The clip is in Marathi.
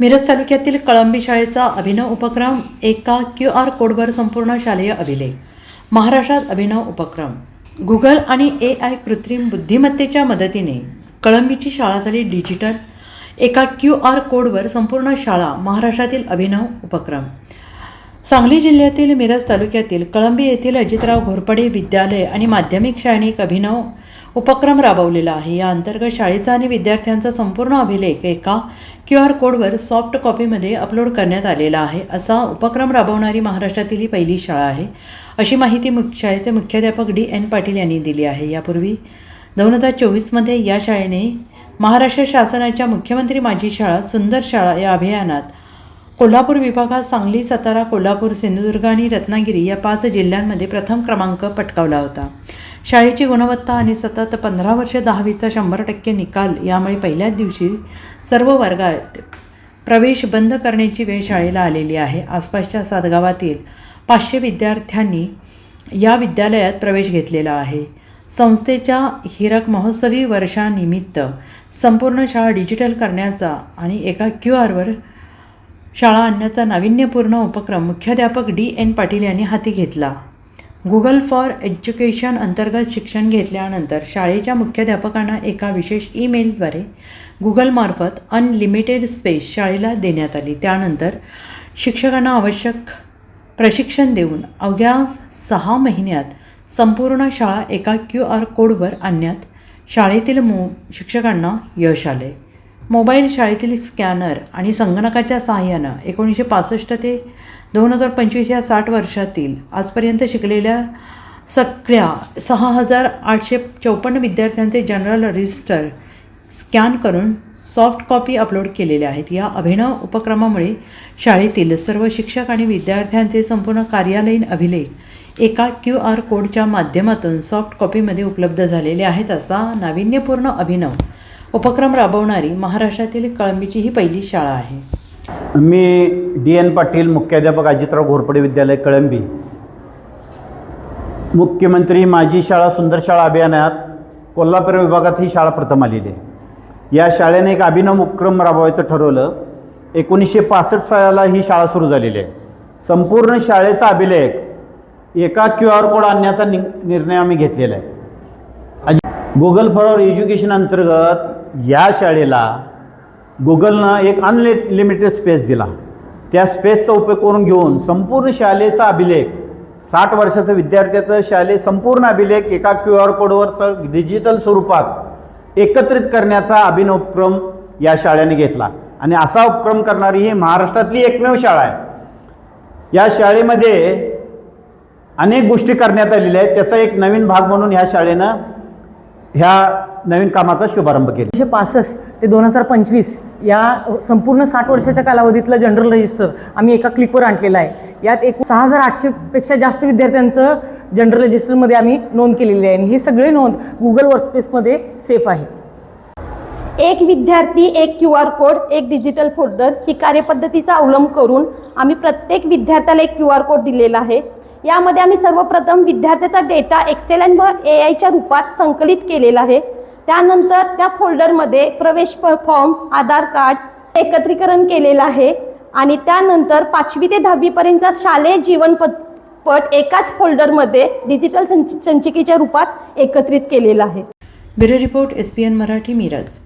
मिरज तालुक्यातील कळंबी शाळेचा अभिनव उपक्रम एका क्यू आर कोडवर संपूर्ण शालेय अभिलेख. महाराष्ट्रात अभिनव उपक्रम. गुगल आणि ए आय कृत्रिम बुद्धिमत्तेच्या मदतीने कळंबीची शाळा झाली डिजिटल. एका क्यू आर कोडवर संपूर्ण शाळा महाराष्ट्रातील अभिनव उपक्रम. सांगली जिल्ह्यातील मिरज तालुक्यातील कळंबी येथील अजितराव घोरपडे विद्यालय आणि माध्यमिक शाळेने एक अभिनव उपक्रम राबवलेला आहे. या अंतर्गत शाळेचा आणि विद्यार्थ्यांचा संपूर्ण अभिलेख एका क्यू आर कोडवर सॉफ्ट कॉपीमध्ये अपलोड करण्यात आलेला आहे. असा उपक्रम राबवणारी महाराष्ट्रातील ही पहिली शाळा आहे. अशी माहिती मुख्य शाळेचे मुख्याध्यापक डी एन पाटील यांनी दिली आहे. यापूर्वी दोन हजार चोवीसमध्ये या शाळेने महाराष्ट्र शासनाच्या मुख्यमंत्री माझी शाळा सुंदर शाळा या अभियानात कोल्हापूर विभागात सांगली सातारा कोल्हापूर सिंधुदुर्ग आणि रत्नागिरी या पाच जिल्ह्यांमध्ये प्रथम क्रमांक पटकावला होता. शाळेची गुणवत्ता आणि सतत पंधरा वर्ष दहावीचा शंभर टक्के निकाल यामुळे पहिल्याच दिवशी सर्व वर्गात प्रवेश बंद करण्याची वेळ शाळेला आलेली आहे. आसपासच्या सातगावातील पाचशे विद्यार्थ्यांनी या विद्यालयात प्रवेश घेतलेला आहे. संस्थेच्या हिरक महोत्सवी वर्षानिमित्त संपूर्ण शाळा डिजिटल करण्याचा आणि एका क्यू आरवर शाळा आणण्याचा नाविन्यपूर्ण उपक्रम मुख्याध्यापक डी एन पाटील यांनी हाती घेतला. गुगल फॉर एज्युकेशन अंतर्गत शिक्षण घेतल्यानंतर शाळेच्या मुख्याध्यापकांना एका विशेष ईमेलद्वारे गुगलमार्फत अनलिमिटेड स्पेस शाळेला देण्यात आली. त्यानंतर शिक्षकांना आवश्यक प्रशिक्षण देऊन अवघ्या सहा महिन्यात संपूर्ण शाळा एका क्यू आर कोडवर आणण्यात शाळेतील मो शिक्षकांना यश आले. मोबाईल शाळेतील स्कॅनर आणि संगणकाच्या सहाय्यानं एकोणीसशे पासष्ट ते दोन हजार पंचवीस या साठ वर्षातील आजपर्यंत शिकलेल्या सगळ्या सहा हजार आठशे चौपन्न विद्यार्थ्यांचे जनरल रजिस्टर स्कॅन करून सॉफ्ट कॉपी अपलोड केलेल्या आहेत. या अभिनव उपक्रमामुळे शाळेतील सर्व शिक्षक आणि विद्यार्थ्यांचे संपूर्ण कार्यालयीन अभिलेख एका क्यू आर कोडच्या माध्यमातून सॉफ्ट कॉपीमध्ये उपलब्ध झालेले आहेत असा नाविन्यपूर्ण अभिनव उपक्रम राबवणारी महाराष्ट्रातील कळंबीची ही पहिली शाळा आहे. मी डी एन पाटील मुख्याध्यापक अजितराव घोरपडे विद्यालय कळंबी. मुख्यमंत्री माझी शाळा सुंदर शाळा अभियानात कोल्हापूर विभागात ही शाळा प्रथम आलेली आहे. या शाळेने एक अभिनव उपक्रम राबवायचं ठरवलं. एकोणीसशे पासष्ट सालाला ही शाळा सुरू झालेली आहे. संपूर्ण शाळेचा अभिलेख एका क्यू आर कोड आणण्याचा नि निर्णय आम्ही घेतलेला आहे. गुगल फॉर एज्युकेशन अंतर्गत या शाळेला गुगलनं एक अनलिमिटेड स्पेस दिला. त्या स्पेसचा उपयोग करून घेऊन संपूर्ण शाळेचा अभिलेख साठ वर्षाचं विद्यार्थ्याचं शालेय संपूर्ण अभिलेख एका क्यू आर कोडवर स डिजिटल स्वरूपात एकत्रित करण्याचा अभिनव उपक्रम या शाळेने घेतला. आणि असा उपक्रम करणारी ही महाराष्ट्रातली एकमेव शाळा आहे. या शाळेमध्ये अनेक गोष्टी करण्यात आलेल्या आहेत. त्याचा एक नवीन भाग म्हणून ह्या शाळेनं ह्या नवीन कामाचा शुभारंभ केला. एकोणीसशे पासष्ट ते दोन हजार पंचवीस या संपूर्ण साठ वर्षाच्या कालावधीतलं जनरल रजिस्टर आम्ही एका क्लिकवर आणलेलं आहे. यात एक सहा हजार आठशेपेक्षा जास्त विद्यार्थ्यांचं जनरल रजिस्टरमध्ये आम्ही नोंद केलेली आहे. आणि हे सगळे नोंद गुगल वर्कस्पेसमध्ये सेफ आहे. एक विद्यार्थी एक क्यू आर कोड एक डिजिटल फोल्डर ही कार्यपद्धतीचा अवलंब करून आम्ही प्रत्येक विद्यार्थ्याला एक क्यू आर कोड दिलेला आहे. यामध्ये आम्ही सर्वप्रथम विद्यार्थ्याचा डेटा एक्सेल अँड व ए आयच्या रूपात संकलित केलेला आहे. त्यानंतर त्या फोल्डरमध्ये प्रवेश फॉर्म आधार कार्ड एकत्रीकरण केलेलं आहे. आणि त्यानंतर पाचवी ते दहावीपर्यंतचा शालेय जीवनपट पट एकाच फोल्डरमध्ये डिजिटल संच संचिकेच्या रूपात एकत्रित केलेला आहे. Bureau report S P N Marathi Miraj.